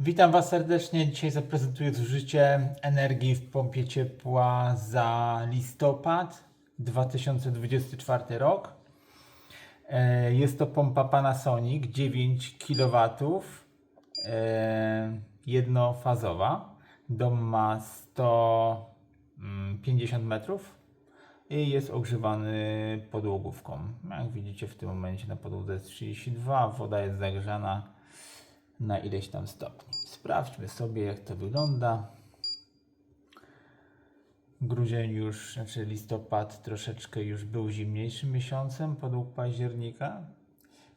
Witam Was serdecznie. Dzisiaj zaprezentuję zużycie energii w pompie ciepła za listopad 2024 rok. E, Jest to pompa Panasonic 9 kW, e, jednofazowa. Dom ma 150 metrów i jest ogrzewany podłogówką. Jak widzicie w tym momencie na podłodze jest 32, woda jest zagrzana na ileś tam stopni. Sprawdźmy sobie, jak to wygląda. Grudzień już, znaczy listopad troszeczkę już był zimniejszym miesiącem podług października.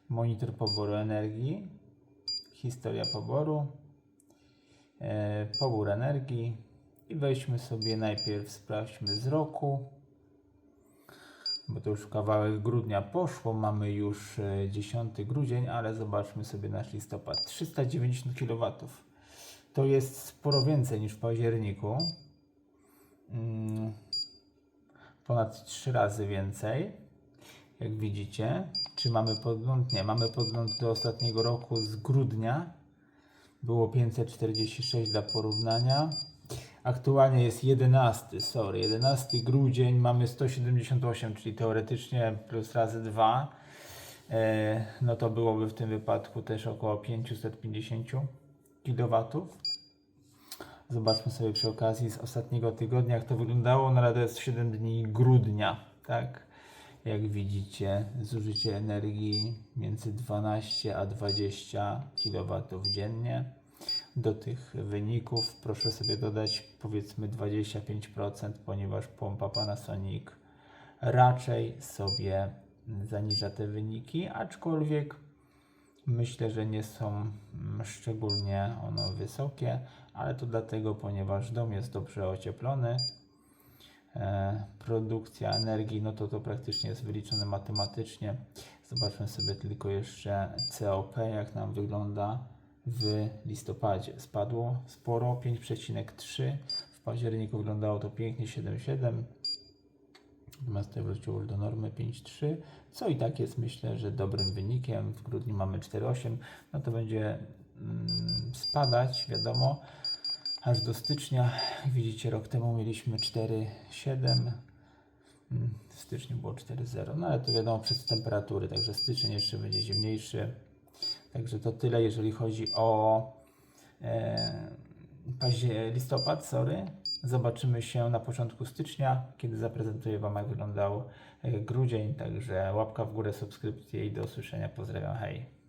Monitor poboru energii, historia poboru, e, pobór energii i weźmy sobie najpierw, sprawdźmy z roku bo to już kawałek grudnia poszło, mamy już e, 10 grudzień, ale zobaczmy sobie nasz listopad. 390 kW. To jest sporo więcej niż w październiku. Mm, Ponad 3 razy więcej. Jak widzicie. Czy mamy podgląd? Nie, mamy podgląd do ostatniego roku z grudnia. Było 546 dla porównania. Aktualnie jest 11, sorry, 11 grudzień, mamy 178, czyli teoretycznie plus razy 2, e, no to byłoby w tym wypadku też około 550 kW. Zobaczmy sobie przy okazji z ostatniego tygodnia, jak to wyglądało. No ale to jest 7 dni grudnia, tak? Jak widzicie, zużycie energii między 12 a 20 kW dziennie. Do tych wyników proszę sobie dodać powiedzmy 25%, ponieważ pompa Panasonic raczej sobie zaniża te wyniki, aczkolwiek myślę, że nie są mm, szczególnie one wysokie, ale to dlatego, ponieważ dom jest dobrze ocieplony. E, produkcja energii, no to to praktycznie jest wyliczone matematycznie. Zobaczmy sobie tylko jeszcze COP, jak nam wygląda w listopadzie. Spadło sporo, 5,3. W październiku wyglądało to pięknie, 7,7. Natomiast tutaj wróciło już do normy 5,3, co i tak jest myślę, że dobrym wynikiem. W grudniu mamy 4,8, no to będzie mm, spadać, wiadomo, aż do stycznia. Widzicie, rok temu mieliśmy 4,7. Mm, W styczniu było 4,0, no ale to wiadomo przez temperatury, także styczeń jeszcze będzie zimniejszy. Także to tyle, jeżeli chodzi o e, listopad, sorry. Zobaczymy się na początku stycznia, kiedy zaprezentuję Wam, jak wyglądał e, grudzień. Także łapka w górę, subskrypcje i do usłyszenia. Pozdrawiam, hej.